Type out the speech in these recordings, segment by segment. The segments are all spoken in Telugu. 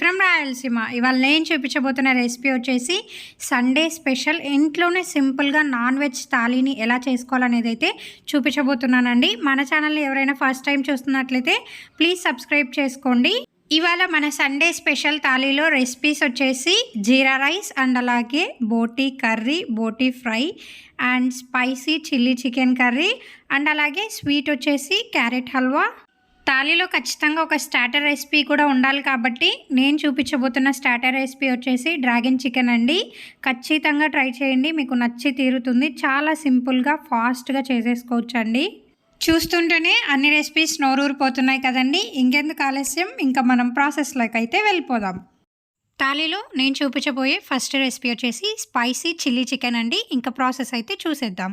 ఫ్రమ్ రాయలసీమ. ఇవాళ నేను చూపించబోతున్న రెసిపీ వచ్చేసి సండే స్పెషల్ ఇంట్లోనే సింపుల్గా నాన్ వెజ్ థాలీని ఎలా చేసుకోవాలనేది అయితే చూపించబోతున్నానండి. మన ఛానల్ని ఎవరైనా ఫస్ట్ టైం చూస్తున్నట్లయితే ప్లీజ్ సబ్స్క్రైబ్ చేసుకోండి. ఇవాళ మన సండే స్పెషల్ థాలీలో రెసిపీస్ వచ్చేసి జీరా రైస్ అండ్ అలాగే బోటీ curry boti fry and spicy chilli chicken curry and అలాగే స్వీట్ వచ్చేసి క్యారెట్ హల్వా థాలీలో ఖచ్చితంగా ఒక స్టార్టర్ రెసిపీ కూడా ఉండాలి కాబట్టి నేను చూపించబోతున్న స్టార్టర్ రెసిపీ వచ్చేసి డ్రాగన్ చికెన్ అండి. ఖచ్చితంగా ట్రై చేయండి మీకు నచ్చి తీరుతుంది. చాలా సింపుల్గా ఫాస్ట్గా చేసేసుకోవచ్చు అండి చూస్తుంటేనే అన్ని రెసిపీస్ నోరూరిపోతున్నాయి కదండి. ఇంకెందుకు ఆలస్యం? ఇంకా మనం ప్రాసెస్లోకి అయితే వెళ్ళిపోదాం. థాలీలో నేను చూపించబోయే ఫస్ట్ రెసిపీ వచ్చేసి స్పైసీ చిల్లీ చికెన్ అండి. ఇంకా ప్రాసెస్ అయితే చూసేద్దాం.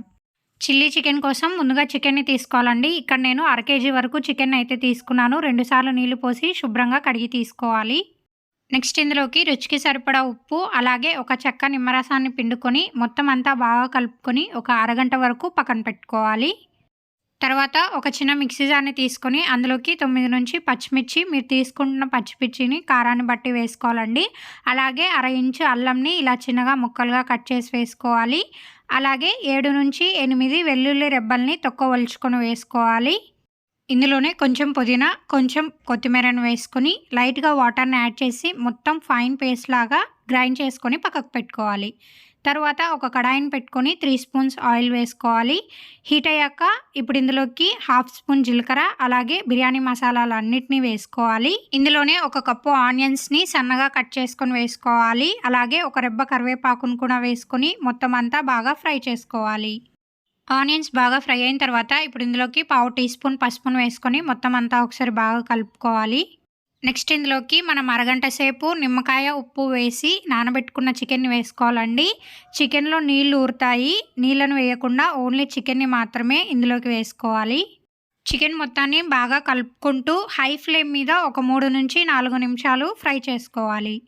చిల్లీ చికెన్ కోసం ముందుగా చికెన్ని తీసుకోవాలండి. ఇక్కడ నేను అర కేజీ వరకు చికెన్ అయితే తీసుకున్నాను. రెండుసార్లు నీళ్ళు పోసి శుభ్రంగా కడిగి తీసుకోవాలి. నెక్స్ట్ ఇందులోకి రుచికి సరిపడా ఉప్పు అలాగే ఒక చెక్క నిమ్మరసాన్ని పిండుకొని మొత్తం అంతా బాగా కలుపుకొని ఒక అరగంట వరకు పక్కన పెట్టుకోవాలి. తర్వాత ఒక చిన్న మిక్సీ జార్ని తీసుకొని అందులోకి తొమ్మిది నుంచి పచ్చిమిర్చి మీరు తీసుకుంటున్న పచ్చిమిర్చిని కారాన్ని బట్టి వేసుకోవాలండి. అలాగే అర ఇంచు అల్లంని ఇలా చిన్నగా ముక్కలుగా కట్ చేసి వేసుకోవాలి. అలాగే ఏడు నుంచి ఎనిమిది వెల్లుల్లి రెబ్బల్ని తొక్కవలుచుకొని వేసుకోవాలి. ఇందులోనే కొంచెం పుదీనా కొంచెం కొత్తిమీరను వేసుకొని లైట్గా వాటర్ని యాడ్ చేసి మొత్తం ఫైన్ పేస్ట్ లాగా గ్రైండ్ చేసుకొని పక్కకు పెట్టుకోవాలి. తర్వాత ఒక కడాయిని పెట్టుకొని త్రీ స్పూన్స్ ఆయిల్ వేసుకోవాలి. హీట్ అయ్యాక ఇప్పుడు ఇందులోకి హాఫ్ స్పూన్ జీలకర్ర అలాగే బిర్యానీ మసాలాలు అన్నిటినీ వేసుకోవాలి. ఇందులోనే ఒక కప్పు ఆనియన్స్ని సన్నగా కట్ చేసుకొని వేసుకోవాలి. అలాగే ఒక రెబ్బ కరివేపాకును కూడా వేసుకొని మొత్తం అంతా బాగా ఫ్రై చేసుకోవాలి. ఆనియన్స్ బాగా ఫ్రై అయిన తర్వాత ఇప్పుడు ఇందులోకి పావు టీ స్పూన్ పసుపును వేసుకొని మొత్తం అంతా ఒకసారి బాగా కలుపుకోవాలి. నెక్స్ట్ ఇందులోకి మనం అరగంట సేపు నిమ్మకాయ ఉప్పు వేసి నానబెట్టుకున్న చికెన్ని వేసుకోవాలండి. చికెన్లో నీళ్ళు ఊరుతాయి. నీళ్ళను వేయకుండా ఓన్లీ చికెన్ని మాత్రమే ఇందులోకి వేసుకోవాలి. చికెన్ మొత్తాన్ని బాగా కలుపుకుంటూ హై ఫ్లేమ్ మీద ఒక మూడు నుంచి నాలుగు నిమిషాలు ఫ్రై చేసుకోవాలి.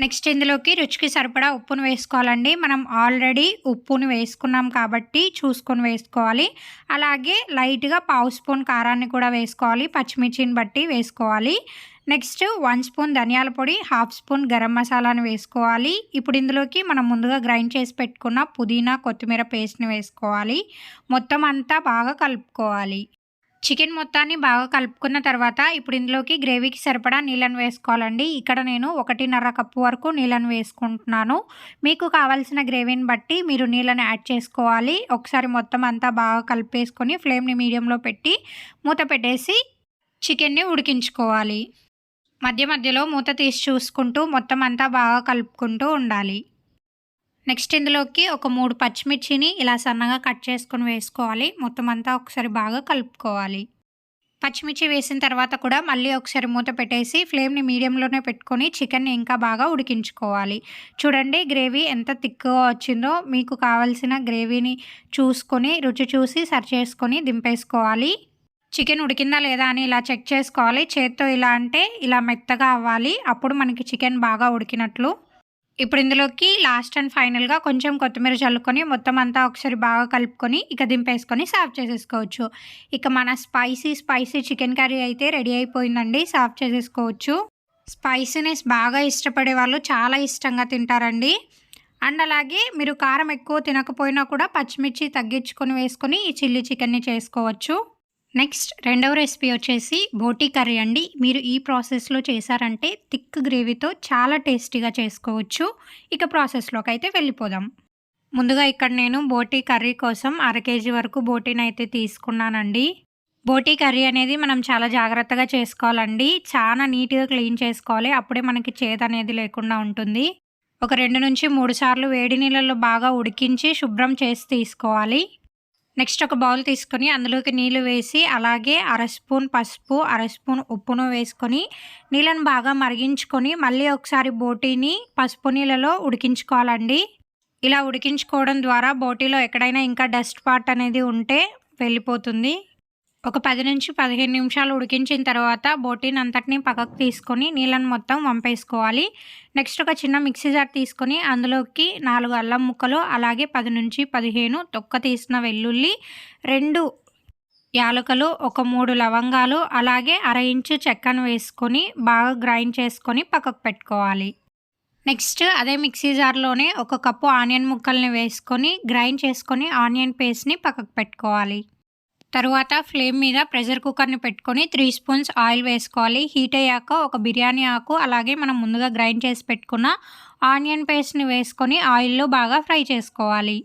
నెక్స్ట్ ఇందులోకి రుచికి సరిపడా ఉప్పును వేసుకోవాలండి. మనం ఆల్రెడీ ఉప్పుని వేసుకున్నాం కాబట్టి చూసుకొని వేసుకోవాలి. అలాగే లైట్గా పావు స్పూన్ కారాన్ని కూడా వేసుకోవాలి. పచ్చిమిర్చిని బట్టి వేసుకోవాలి. నెక్స్ట్ వన్ స్పూన్ ధనియాల పొడి హాఫ్ స్పూన్ గరం మసాలాను వేసుకోవాలి. ఇప్పుడు ఇందులోకి మనం ముందుగా గ్రైండ్ చేసి పెట్టుకున్న పుదీనా కొత్తిమీర పేస్ట్ని వేసుకోవాలి. మొత్తం అంతా బాగా కలుపుకోవాలి. చికెన్ మొత్తాన్ని బాగా కలుపుకున్న తర్వాత ఇప్పుడు ఇందులోకి గ్రేవీకి సరిపడా నీళ్ళను వేసుకోవాలండి. ఇక్కడ నేను ఒకటిన్నర కప్పు వరకు నీళ్ళను వేసుకుంటున్నాను. మీకు కావాల్సిన గ్రేవీని బట్టి మీరు నీళ్ళని యాడ్ చేసుకోవాలి. ఒకసారి మొత్తం అంతా బాగా కలిపేసుకొని ఫ్లేమ్ని మీడియంలో పెట్టి మూత పెట్టేసి చికెన్ని ఉడికించుకోవాలి. మధ్య మధ్యలో మూత తీసి చూసుకుంటూ మొత్తం అంతా బాగా కలుపుకుంటూ ఉండాలి. నెక్స్ట్ ఇందులోకి ఒక మూడు పచ్చిమిర్చిని ఇలా సన్నగా కట్ చేసుకొని వేసుకోవాలి. మొత్తం అంతా ఒకసారి బాగా కలుపుకోవాలి. పచ్చిమిర్చి వేసిన తర్వాత కూడా మళ్ళీ ఒకసారి మూత పెట్టేసి ఫ్లేమ్ని మీడియంలోనే పెట్టుకొని చికెన్ని ఇంకా బాగా ఉడికించుకోవాలి. చూడండి గ్రేవీ ఎంత థిక్గా వచ్చిందో. మీకు కావలసిన గ్రేవీని చూసుకొని రుచి చూసి సర్వ్ చేసుకొని దింపేసుకోవాలి. చికెన్ ఉడికిందా లేదా అని ఇలా చెక్ చేసుకోవాలి. చేత్తో ఇలా అంటే ఇలా మెత్తగా అవ్వాలి. అప్పుడు మనకి చికెన్ బాగా ఉడికినట్లు. ఇప్పుడు ఇందులోకి లాస్ట్ అండ్ ఫైనల్గా కొంచెం కొత్తిమీర చల్లుకొని మొత్తం అంతా ఒకసారి బాగా కలుపుకొని ఇక దింపేసుకొని సర్వ్ చేసేసుకోవచ్చు. ఇక మన స్పైసీ స్పైసీ చికెన్ కర్రీ అయితే రెడీ అయిపోయిందండి. సర్వ్ చేసేసుకోవచ్చు. స్పైసీనెస్ బాగా ఇష్టపడే వాళ్ళు చాలా ఇష్టంగా తింటారండి. అండ్ అలాగే మీరు కారం ఎక్కువ తినకపోయినా కూడా పచ్చిమిర్చి తగ్గించుకొని వేసుకొని ఈ చిల్లీ చికెన్ని చేసుకోవచ్చు. నెక్స్ట్ రెండవ రెసిపీ వచ్చేసి బోటీ కర్రీ అండి. మీరు ఈ ప్రాసెస్లో చేశారంటే థిక్ గ్రేవీతో చాలా టేస్టీగా చేసుకోవచ్చు. ఇక ప్రాసెస్లోకి అయితే వెళ్ళిపోదాం. ముందుగా ఇక్కడ నేను బోటీ కర్రీ కోసం అర కేజీ వరకు బోటీని అయితే తీసుకున్నానండి. బోటీ కర్రీ అనేది మనం చాలా జాగ్రత్తగా చేసుకోవాలండి. చాలా నీట్గా క్లీన్ చేసుకోవాలి. అప్పుడే మనకి చేదు అనేది లేకుండా ఉంటుంది. ఒక రెండు నుంచి మూడు సార్లు వేడి నీళ్ళల్లో బాగా ఉడికించి శుభ్రం చేసి తీసుకోవాలి. నెక్స్ట్ ఒక బౌల్ తీసుకొని అందులోకి నీళ్ళు వేసి అలాగే అర స్పూన్ పసుపు అర స్పూన్ ఉప్పును వేసుకొని నీళ్ళను బాగా మరిగించుకొని మళ్ళీ ఒకసారి బోటీని పసుపు నీళ్ళలో ఉడికించుకోవాలండి. ఇలా ఉడికించుకోవడం ద్వారా బోటీలో ఎక్కడైనా ఇంకా డస్ట్ పార్ట్ అనేది ఉంటే వెళ్ళిపోతుంది. ఒక పది నుంచి పదిహేను నిమిషాలు ఉడికించిన తర్వాత బోటీని అంతటిని పక్కకు తీసుకొని నీళ్ళని మొత్తం వంపేసుకోవాలి. నెక్స్ట్ ఒక చిన్న మిక్సీ జార్ తీసుకొని అందులోకి నాలుగు అల్లం ముక్కలు అలాగే పది నుంచి పదిహేను తొక్క తీసిన వెల్లుల్లి రెండు యాలకులు ఒక మూడు లవంగాలు అలాగే అర ఇంచు చెక్కను వేసుకొని బాగా గ్రైండ్ చేసుకొని పక్కకు పెట్టుకోవాలి. నెక్స్ట్ అదే మిక్సీ జార్లోనే ఒక కప్పు ఆనియన్ ముక్కల్ని వేసుకొని గ్రైండ్ చేసుకొని ఆనియన్ పేస్ట్ని పక్కకు పెట్టుకోవాలి. తరువాత ఫ్లేమ్ మీద ప్రెషర్ కుక్కర్ని పెట్టుకొని త్రీ స్పూన్స్ ఆయిల్ వేసుకోవాలి. హీట్ అయ్యాక ఒక బిర్యానీ ఆకు అలాగే మనం ముందుగా గ్రైండ్ చేసి పెట్టుకున్న ఆనియన్ పేస్ట్ని వేసుకొని ఆయిల్లో బాగా ఫ్రై చేసుకోవాలి.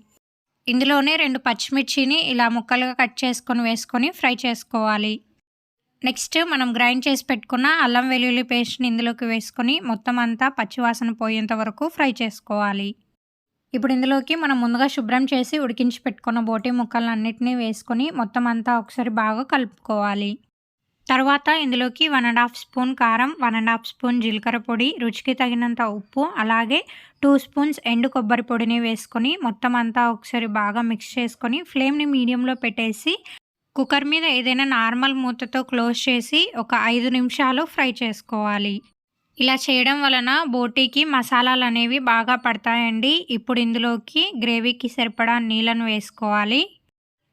ఇందులోనే రెండు పచ్చిమిర్చిని ఇలా ముక్కలుగా కట్ చేసుకొని వేసుకొని ఫ్రై చేసుకోవాలి. నెక్స్ట్ మనం గ్రైండ్ చేసి పెట్టుకున్న అల్లం వెల్లుల్లి పేస్ట్ని ఇందులోకి వేసుకొని మొత్తం అంతా పచ్చివాసన పోయేంత వరకు ఫ్రై చేసుకోవాలి. ఇప్పుడు ఇందులోకి మనం ముందుగా శుభ్రం చేసి ఉడికించి పెట్టుకున్న బోటి ముక్కలను అన్నిటినీ వేసుకొని మొత్తం అంతా ఒకసారి బాగా కలుపుకోవాలి. తర్వాత ఇందులోకి వన్ అండ్ హాఫ్ స్పూన్ కారం వన్ అండ్ హాఫ్ స్పూన్ జీలకర్ర పొడి రుచికి తగినంత ఉప్పు అలాగే టూ స్పూన్స్ ఎండు కొబ్బరి పొడిని వేసుకొని మొత్తం అంతా ఒకసారి బాగా మిక్స్ చేసుకొని ఫ్లేమ్ని మీడియంలో పెట్టేసి కుక్కర్ మీద ఏదైనా నార్మల్ మూతతో క్లోజ్ చేసి ఒక ఐదు నిమిషాలు ఫ్రై చేసుకోవాలి. ఇలా చేయడం వలన బోటీకి మసాలాలు అనేవి బాగా పడతాయండి. ఇప్పుడు ఇందులోకి గ్రేవీకి సరిపడా నీళ్ళను వేసుకోవాలి.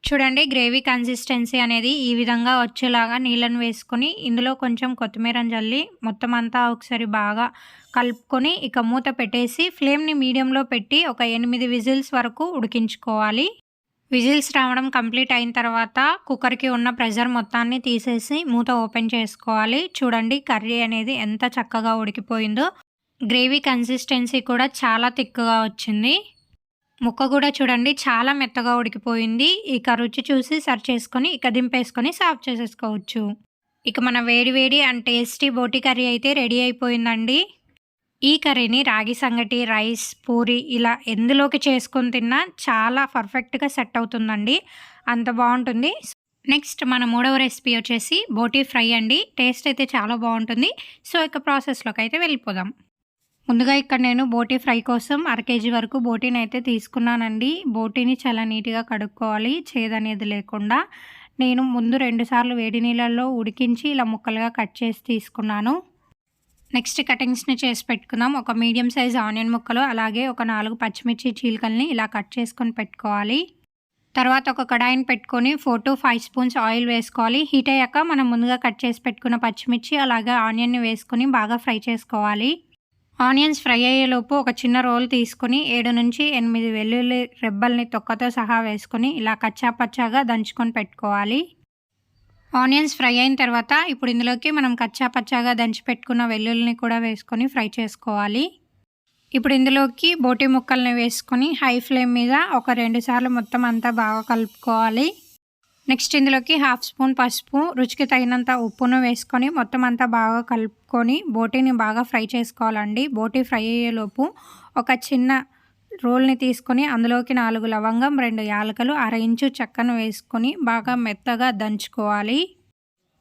చూడండి గ్రేవీ కన్సిస్టెన్సీ అనేది ఈ విధంగా వచ్చేలాగా నీళ్ళను వేసుకొని ఇందులో కొంచెం కొత్తిమీర చల్లి మొత్తం అంతా ఒకసారి బాగా కలుపుకొని ఇక మూత పెట్టేసి ఫ్లేమ్ని మీడియంలో పెట్టి ఒక ఎనిమిది విజిల్స్ వరకు ఉడికించుకోవాలి. విజిల్స్ రావడం కంప్లీట్ అయిన తర్వాత కుక్కర్కి ఉన్న ప్రెషర్ మొత్తాన్ని తీసేసి మూత ఓపెన్ చేసుకోవాలి. చూడండి కర్రీ అనేది ఎంత చక్కగా ఉడికిపోయిందో. గ్రేవీ కన్సిస్టెన్సీ కూడా చాలా థిక్గా వచ్చింది. ముక్క కూడా చూడండి చాలా మెత్తగా ఉడికిపోయింది. ఇక రుచి చూసి సర్వ్ చేసుకొని ఇక దింపేసుకొని సర్వ్ చేసేసుకోవచ్చు. ఇక మన వేడి వేడి అండ్ టేస్టీ బోటి కర్రీ అయితే రెడీ అయిపోయిందండి. ఈ కర్రీని రాగి సంగటి రైస్ పూరి ఇలా ఎందులోకి చేసుకొని తిన్నా చాలా పర్ఫెక్ట్గా సెట్ అవుతుందండి. అంత బాగుంటుంది. నెక్స్ట్ మన మూడవ రెసిపీ వచ్చేసి బోటీ ఫ్రై అండి. టేస్ట్ అయితే చాలా బాగుంటుంది. సో ఇక ప్రాసెస్లోకి అయితే వెళ్ళిపోదాం. ముందుగా ఇక్కడ నేను బోటీ ఫ్రై కోసం అర కేజీ వరకు బోటీని అయితే తీసుకున్నానండి. బోటీని చాలా నీట్గా కడుక్కోవాలి చేదనేది లేకుండా. నేను ముందు రెండుసార్లు వేడి నీళ్ళల్లో ఉడికించి ఇలా ముక్కలుగా కట్ చేసి తీసుకున్నాను. నెక్స్ట్ కటింగ్స్ని చేసి పెట్టుకుందాం. ఒక మీడియం సైజ్ ఆనియన్ ముక్కలు అలాగే ఒక నాలుగు పచ్చిమిర్చి చీలికల్ని ఇలా కట్ చేసుకొని పెట్టుకోవాలి. తర్వాత ఒక కడాయిని పెట్టుకొని four to five spoons oil వేసుకోవాలి. హీట్ అయ్యాక మనం ముందుగా కట్ చేసి పెట్టుకున్న పచ్చిమిర్చి అలాగే ఆనియన్ని వేసుకొని బాగా ఫ్రై చేసుకోవాలి. ఆనియన్స్ ఫ్రై అయ్యేలోపు ఒక చిన్న రోల్ తీసుకొని ఏడు నుంచి ఎనిమిది వెల్లుల్లి రెబ్బల్ని తొక్కతో సహా వేసుకొని ఇలా కచ్చా పచ్చాగా దంచుకొని పెట్టుకోవాలి. ఆనియన్స్ ఫ్రై అయిన తర్వాత ఇప్పుడు ఇందులోకి మనం కచ్చా పచ్చాగా దంచి పెట్టుకున్న వెల్లుల్లిని కూడా వేసుకొని ఫ్రై చేసుకోవాలి. ఇప్పుడు ఇందులోకి బోటి ముక్కల్ని వేసుకొని హై ఫ్లేమ్ మీద ఒక రెండు సార్లు మొత్తం అంతా బాగా కలుపుకోవాలి. నెక్స్ట్ ఇందులోకి హాఫ్ స్పూన్ పసుపు రుచికి తగినంత ఉప్పును వేసుకొని మొత్తం అంతా బాగా కలుపుకొని బోటీని బాగా ఫ్రై చేసుకోవాలండి. బోటీ ఫ్రై అయ్యేలోపు ఒక చిన్న రోల్ని తీసుకొని అందులోకి నాలుగు లవంగం రెండు యాలకలు అర ఇంచు చెక్కను వేసుకొని బాగా మెత్తగా దంచుకోవాలి.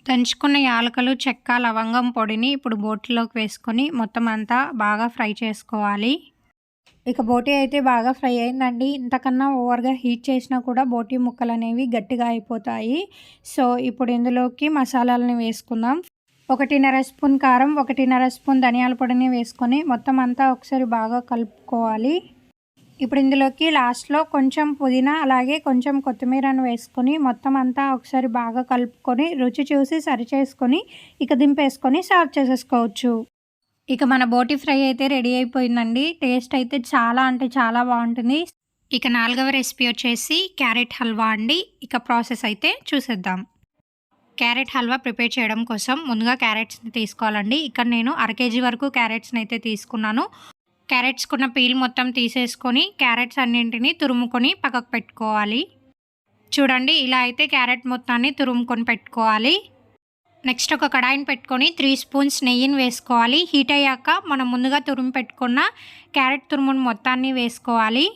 దంచుకున్న యాలకలు చెక్క లవంగం పొడిని ఇప్పుడు బోటిలోకి వేసుకొని మొత్తం అంతా బాగా ఫ్రై చేసుకోవాలి. ఇక బోటి అయితే బాగా ఫ్రై అయిందండి. ఇంతకన్నా ఓవర్గా హీట్ చేసినా కూడా బోటి ముక్కలు అనేవి గట్టిగా అయిపోతాయి. సో ఇప్పుడు ఇందులోకి మసాలాలని వేసుకుందాం. ఒకటిన్నర స్పూన్ కారం ఒకటిన్నర స్పూన్ ధనియాల పొడిని వేసుకొని మొత్తం అంతా ఒకసారి బాగా కలుపుకోవాలి. ఇప్పుడు ఇందులోకి లాస్ట్లో కొంచెం పుదీనా అలాగే కొంచెం కొత్తిమీరను వేసుకొని మొత్తం అంతా ఒకసారి బాగా కలుపుకొని రుచి చూసి సరి చేసుకొని ఇక దింపేసుకొని సర్వ్ చేసేసుకోవచ్చు. ఇక మన బోటి ఫ్రై అయితే రెడీ అయిపోయిందండి. టేస్ట్ అయితే చాలా అంటే చాలా బాగుంటుంది. ఇక నాలుగవ రెసిపీ వచ్చేసి క్యారెట్ హల్వా అండి. ఇక ప్రాసెస్ అయితే చూసేద్దాం. క్యారెట్ హల్వా ప్రిపేర్ చేయడం కోసం ముందుగా క్యారెట్స్ని తీసుకోవాలండి. ఇక్కడ నేను అర కేజీ వరకు క్యారెట్స్ని అయితే తీసుకున్నాను. క్యారెట్స్కున్న పీల్ మొత్తం తీసేసుకొని క్యారెట్స్ అన్నింటినీ తురుముకొని పక్కకు పెట్టుకోవాలి. చూడండి ఇలా అయితే క్యారెట్ మొత్తాన్ని తురుముకొని పెట్టుకోవాలి. నెక్స్ట్ ఒక కడాయిని పెట్టుకొని త్రీ స్పూన్స్ నెయ్యిని వేసుకోవాలి. హీట్ అయ్యాక మనం ముందుగా తురుము పెట్టుకున్న క్యారెట్ తురుమును మొత్తాన్ని వేసుకోవాలి.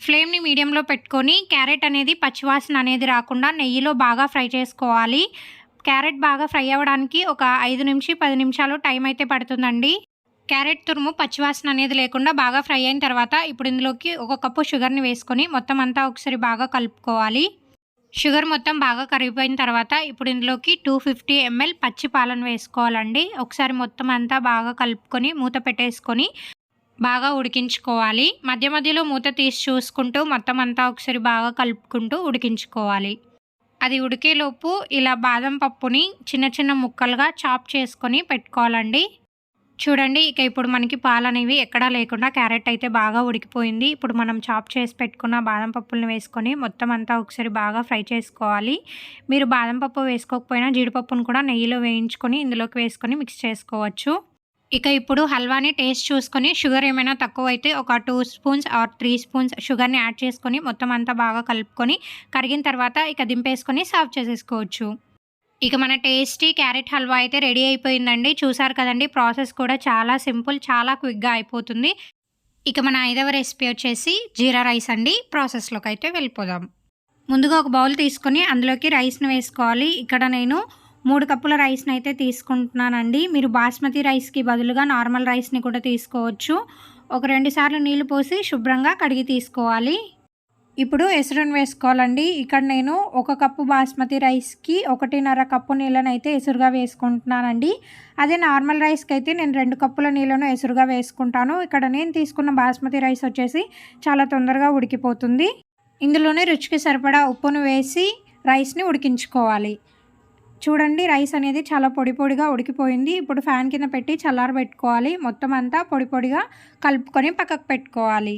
ఫ్లేమ్ని మీడియంలో పెట్టుకొని క్యారెట్ అనేది పచ్చివాసన అనేది రాకుండా నెయ్యిలో బాగా ఫ్రై చేసుకోవాలి. క్యారెట్ బాగా ఫ్రై అవ్వడానికి ఒక ఐదు నుంచి పది నిమిషాలు టైం అయితే పడుతుందండి. క్యారెట్ తురుము పచ్చివాసన అనేది లేకుండా బాగా ఫ్రై అయిన తర్వాత ఇప్పుడు ఇందులోకి ఒక కప్పు షుగర్ని వేసుకొని మొత్తం అంతా ఒకసారి బాగా కలుపుకోవాలి. షుగర్ మొత్తం బాగా కరిగిపోయిన తర్వాత ఇప్పుడు ఇందులోకి టూ ఫిఫ్టీ ఎంఎల్ పచ్చి పాలను వేసుకోవాలండి. ఒకసారి మొత్తం అంతా బాగా కలుపుకొని మూత పెట్టేసుకొని బాగా ఉడికించుకోవాలి. మధ్య మధ్యలో మూత తీసి చూసుకుంటూ మొత్తం అంతా ఒకసారి బాగా కలుపుకుంటూ ఉడికించుకోవాలి. అది ఉడికేలోపు ఇలా బాదం పప్పుని చిన్న చిన్న ముక్కలుగా చాప్ చేసుకొని పెట్టుకోవాలండి. చూడండి ఇక ఇప్పుడు మనకి పాలు అనేవి ఎక్కడా లేకుండా క్యారెట్ అయితే బాగా ఉడికిపోయింది. ఇప్పుడు మనం చాప్ చేసి పెట్టుకున్న బాదం పప్పులను వేసుకొని మొత్తం అంతా ఒకసారి బాగా ఫ్రై చేసుకోవాలి. మీరు బాదం పప్పు వేసుకోకపోయినా జీడిపప్పును కూడా నెయ్యిలో వేయించుకొని ఇందులోకి వేసుకొని మిక్స్ చేసుకోవచ్చు. ఇక ఇప్పుడు హల్వాని టేస్ట్ చూసుకొని షుగర్ ఏమైనా తక్కువ అయితే ఒక two spoons or three spoons షుగర్ని యాడ్ చేసుకొని మొత్తం అంతా బాగా కలుపుకొని కరిగిన తర్వాత ఇక దింపేసుకొని సర్వ్ చేసేసుకోవచ్చు. ఇక మన టేస్టీ క్యారెట్ హల్వా అయితే రెడీ అయిపోయిందండి. చూసారు కదండి ప్రాసెస్ కూడా చాలా సింపుల్ చాలా క్విక్గా అయిపోతుంది. ఇక మన ఐదవ రెసిపీ వచ్చేసి జీరా రైస్ అండి. ప్రాసెస్లోకి అయితే వెళ్ళిపోదాం. ముందుగా ఒక బౌల్ తీసుకొని అందులోకి రైస్ను వేసుకోవాలి. ఇక్కడ నేను మూడు కప్పుల రైస్ని అయితే తీసుకుంటున్నానండి. మీరు బాస్మతి రైస్కి బదులుగా నార్మల్ రైస్ని కూడా తీసుకోవచ్చు. ఒక రెండు సార్లు నీళ్ళు పోసి శుభ్రంగా కడిగి తీసుకోవాలి. ఇప్పుడు ఎసురుని వేసుకోవాలండి. ఇక్కడ నేను ఒక కప్పు బాస్మతి రైస్కి ఒకటిన్నర కప్పు నీళ్ళని అయితే ఎసురుగా వేసుకుంటున్నానండి. అదే నార్మల్ రైస్కి అయితే నేను రెండు కప్పుల నీళ్ళను ఎసురుగా వేసుకుంటాను. ఇక్కడ నేను తీసుకున్న బాస్మతి రైస్ వచ్చేసి చాలా తొందరగా ఉడికిపోతుంది. ఇందులోనే రుచికి సరిపడా ఉప్పును వేసి రైస్ని ఉడికించుకోవాలి. చూడండి రైస్ అనేది చాలా పొడి పొడిగా ఉడికిపోయింది. ఇప్పుడు ఫ్యాన్ కింద పెట్టి చల్లారబెట్టుకోవాలి. మొత్తం అంతా పొడి పొడిగా కలుపుకొని పక్కకు పెట్టుకోవాలి.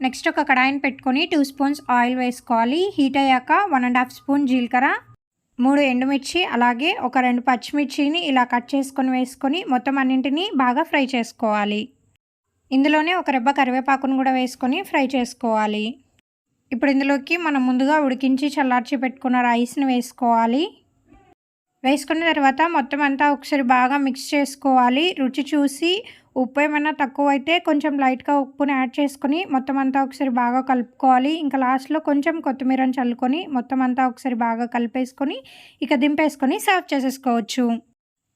నెక్స్ట్ ఒక కడాయిని పెట్టుకొని టూ స్పూన్స్ ఆయిల్ వేసుకోవాలి. హీట్ అయ్యాక వన్ అండ్ హాఫ్ స్పూన్ జీలకర్ర మూడు ఎండుమిర్చి అలాగే ఒక రెండు పచ్చిమిర్చిని ఇలా కట్ చేసుకొని వేసుకొని మొత్తం అన్నింటినీ బాగా ఫ్రై చేసుకోవాలి. ఇందులోనే ఒక రెబ్బ కరివేపాకును కూడా వేసుకొని ఫ్రై చేసుకోవాలి. ఇప్పుడు ఇందులోకి మనం ముందుగా ఉడికించి చల్లార్చి పెట్టుకున్న రైస్ని వేసుకోవాలి. వేసుకున్న తర్వాత మొత్తం అంతా ఒకసారి బాగా మిక్స్ చేసుకోవాలి. రుచి చూసి ఉప్పు ఏమైనా తక్కువ అయితే కొంచెం లైట్గా ఉప్పుని యాడ్ చేసుకొని మొత్తం అంతా ఒకసారి బాగా కలుపుకోవాలి. ఇంకా లాస్ట్లో కొంచెం కొత్తిమీరని చల్లుకొని మొత్తం అంతా ఒకసారి బాగా కలిపేసుకొని ఇక దింపేసుకొని సర్వ్ చేసేసుకోవచ్చు.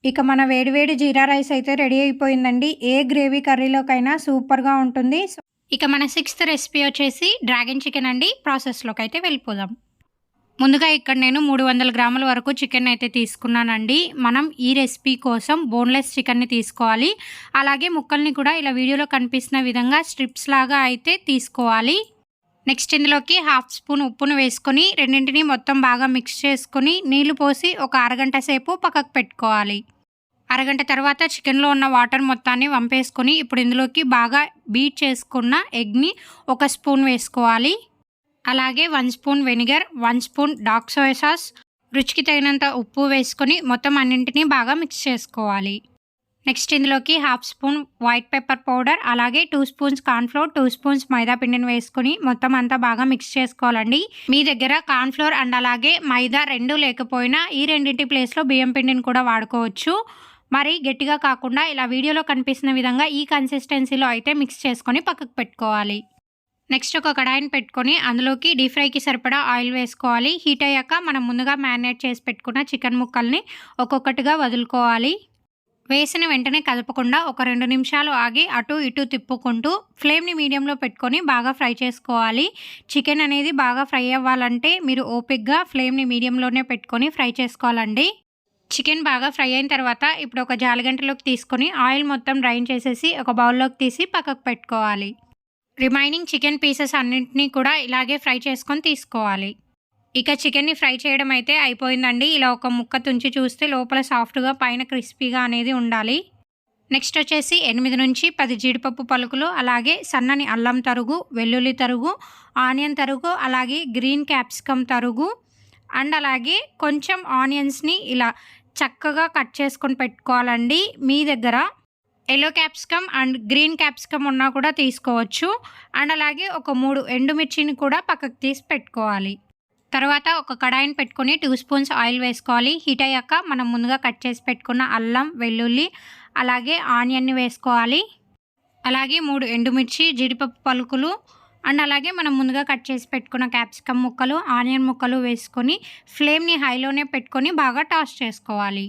ఇక మన వేడివేడి జీరా రైస్ అయితే రెడీ అయిపోయిందండి. ఏ గ్రేవీ కర్రీలోకైనా సూపర్గా ఉంటుంది. ఇక మన సిక్స్త్ రెసిపీ వచ్చేసి డ్రాగన్ చికెన్ అండి. ప్రాసెస్లోకి అయితే వెళ్ళిపోదాం. ముందుగా ఇక్కడ నేను మూడు వందల గ్రాముల వరకు చికెన్ అయితే తీసుకున్నానండి. మనం ఈ రెసిపీ కోసం బోన్లెస్ చికెన్ని తీసుకోవాలి. అలాగే ముక్కల్ని కూడా ఇలా వీడియోలో కనిపిస్తున్న విధంగా స్ట్రిప్స్ లాగా అయితే తీసుకోవాలి. నెక్స్ట్ ఇందులోకి హాఫ్ స్పూన్ ఉప్పును వేసుకొని రెండింటిని మొత్తం బాగా మిక్స్ చేసుకొని నీళ్ళు పోసి ఒక అరగంట సేపు పక్కకు పెట్టుకోవాలి. అరగంట తర్వాత చికెన్లో ఉన్న వాటర్ మొత్తాన్ని వంపేసుకొని ఇప్పుడు ఇందులోకి బాగా బీట్ చేసుకున్న ఎగ్ని ఒక స్పూన్ వేసుకోవాలి. అలాగే one spoon vinegar one spoon dark soya sauce రుచికి తగినంత ఉప్పు వేసుకొని మొత్తం అన్నింటినీ బాగా మిక్స్ చేసుకోవాలి. నెక్స్ట్ ఇందులోకి half spoon white pepper powder అలాగే two spoons cornflour two spoons మైదా పిండిని వేసుకొని మొత్తం అంతా బాగా మిక్స్ చేసుకోవాలండి. మీ దగ్గర కార్న్ఫ్లోర్ అండ్ అలాగే మైదా రెండు లేకపోయినా ఈ రెండింటి ప్లేస్లో బియ్యం పిండిని కూడా వాడుకోవచ్చు. మరి గట్టిగా కాకుండా ఇలా వీడియోలో కనిపిస్తున్న విధంగా ఈ కన్సిస్టెన్సీలో అయితే మిక్స్ చేసుకొని పక్కకు పెట్టుకోవాలి. నెక్స్ట్ ఒక కడాయిని పెట్టుకొని అందులోకి డీప్ ఫ్రైకి సరిపడా ఆయిల్ వేసుకోవాలి. హీట్ అయ్యాక మనం ముందుగా మ్యారినేట్ చేసి పెట్టుకున్న చికెన్ ముక్కల్ని ఒక్కొక్కటిగా వదులుకోవాలి. వేసిన వెంటనే కదపకుండా ఒక రెండు నిమిషాలు ఆగి అటు ఇటు తిప్పుకుంటూ ఫ్లేమ్ని మీడియంలో పెట్టుకొని బాగా ఫ్రై చేసుకోవాలి. చికెన్ అనేది బాగా ఫ్రై అవ్వాలంటే మీరు ఓపిక్గా ఫ్లేమ్ని మీడియంలోనే పెట్టుకొని ఫ్రై చేసుకోవాలండి. చికెన్ బాగా ఫ్రై అయిన తర్వాత ఇప్పుడు ఒక జాలిగంటలోకి తీసుకొని ఆయిల్ మొత్తం డ్రైన్ చేసేసి ఒక బౌల్లోకి తీసి పక్కకు పెట్టుకోవాలి. రిమైనింగ్ చికెన్ పీసెస్ అన్నింటినీ కూడా ఇలాగే ఫ్రై చేసుకొని తీసుకోవాలి. ఇక చికెన్ని ఫ్రై చేయడం అయితే అయిపోయిందండి. ఇలా ఒక ముక్క తుంచి చూస్తే లోపల సాఫ్ట్గా పైన క్రిస్పీగా అనేది ఉండాలి. నెక్స్ట్ వచ్చేసి ఎనిమిది నుంచి పది జీడిపప్పు పలుకులు అలాగే సన్నని అల్లం తరుగు వెల్లుల్లి తరుగు ఆనియన్ తరుగు అలాగే గ్రీన్ క్యాప్సికమ్ తరుగు అండ్ అలాగే కొంచెం ఆనియన్స్ని ఇలా చక్కగా కట్ చేసుకొని పెట్టుకోవాలండి. మీ దగ్గర yellow capsicum and green capsicum ఉన్నా కూడా తీసుకోవచ్చు. అండ్ అలాగే ఒక మూడు ఎండుమిర్చిని కూడా పక్కకు తీసి పెట్టుకోవాలి. తర్వాత ఒక కడాయిని పెట్టుకొని టూ స్పూన్స్ ఆయిల్ వేసుకోవాలి. హీట్ అయ్యాక మనం ముందుగా కట్ చేసి పెట్టుకున్న అల్లం వెల్లుల్లి అలాగే ఆనియన్ని వేసుకోవాలి. అలాగే మూడు ఎండుమిర్చి జీడిపప్పు పలుకులు అండ్ అలాగే మనం ముందుగా కట్ చేసి పెట్టుకున్న క్యాప్సికమ్ ముక్కలు ఆనియన్ ముక్కలు వేసుకొని ఫ్లేమ్ని హైలోనే పెట్టుకొని బాగా టాస్ చేసుకోవాలి.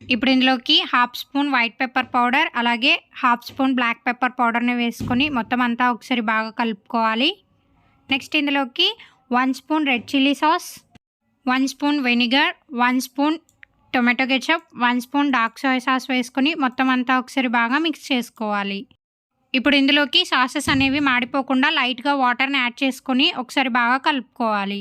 ఇప్పుడు ఇందులోకి half spoon white pepper powder అలాగే హాఫ్ స్పూన్ బ్లాక్ పెప్పర్ పౌడర్ని వేసుకొని మొత్తం అంతా ఒకసారి బాగా కలుపుకోవాలి. నెక్స్ట్ ఇందులోకి one spoon red chilli sauce one spoon vinegar one spoon tomato ketchup one spoon dark soya sauce వేసుకొని మొత్తం అంతా ఒకసారి బాగా మిక్స్ చేసుకోవాలి. ఇప్పుడు ఇందులోకి సాసెస్ అనేవి మాడిపోకుండా లైట్గా వాటర్ని యాడ్ చేసుకొని ఒకసారి బాగా కలుపుకోవాలి.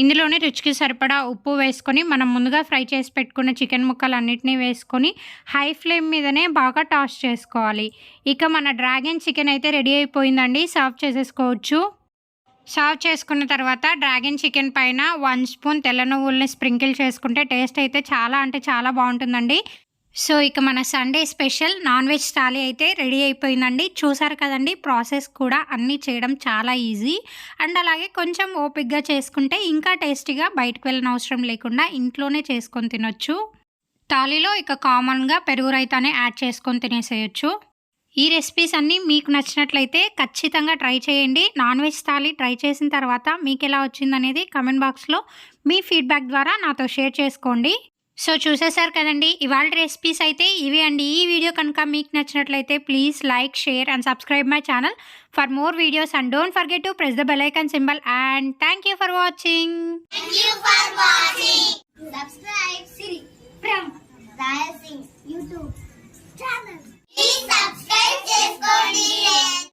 ఇందులోనే రుచికి సరిపడా ఉప్పు వేసుకొని మనం ముందుగా ఫ్రై చేసి పెట్టుకున్న చికెన్ ముక్కలు అన్నిటినీ వేసుకొని హై ఫ్లేమ్ మీదనే బాగా టాస్ చేసుకోవాలి. ఇక మన డ్రాగన్ చికెన్ అయితే రెడీ అయిపోయిందండి. సర్వ్ చేసేసుకోవచ్చు. సర్వ్ చేసుకున్న తర్వాత డ్రాగన్ చికెన్ పైన వన్ స్పూన్ తెల్ల నువ్వుల్ని స్ప్రింకిల్ చేసుకుంటే టేస్ట్ అయితే చాలా అంటే చాలా బాగుంటుందండి. సో ఇక మన Sunday special non veg thali అయితే రెడీ అయిపోయిందండి. చూసారు కదండి ప్రాసెస్ కూడా అన్నీ చేయడం చాలా ఈజీ అండ్ అలాగే కొంచెం ఓపిక్గా చేసుకుంటే ఇంకా టేస్టీగా బయటకు వెళ్ళిన అవసరం లేకుండా ఇంట్లోనే చేసుకొని తినొచ్చు. థాలీలో ఇక కామన్గా పెరుగు రైతానే యాడ్ చేసుకొని తినేసేయచ్చు. ఈ రెసిపీస్ అన్నీ మీకు నచ్చినట్లయితే ఖచ్చితంగా ట్రై చేయండి. నాన్ వెజ్ థాలీ ట్రై చేసిన తర్వాత మీకు ఎలా వచ్చిందనేది కమెంట్ బాక్స్లో మీ ఫీడ్బ్యాక్ ద్వారా నాతో షేర్ చేసుకోండి. సో చూసేసారు కదండి ఇవాళ రెసిపీస్ అయితే ఇవి అండి. ఈ వీడియో కనుక మీకు నచ్చినట్లయితే please like share and subscribe my channel for more videos and don't forget to press the bell icon symbol and thank you for watching YouTube channel. Please subscribe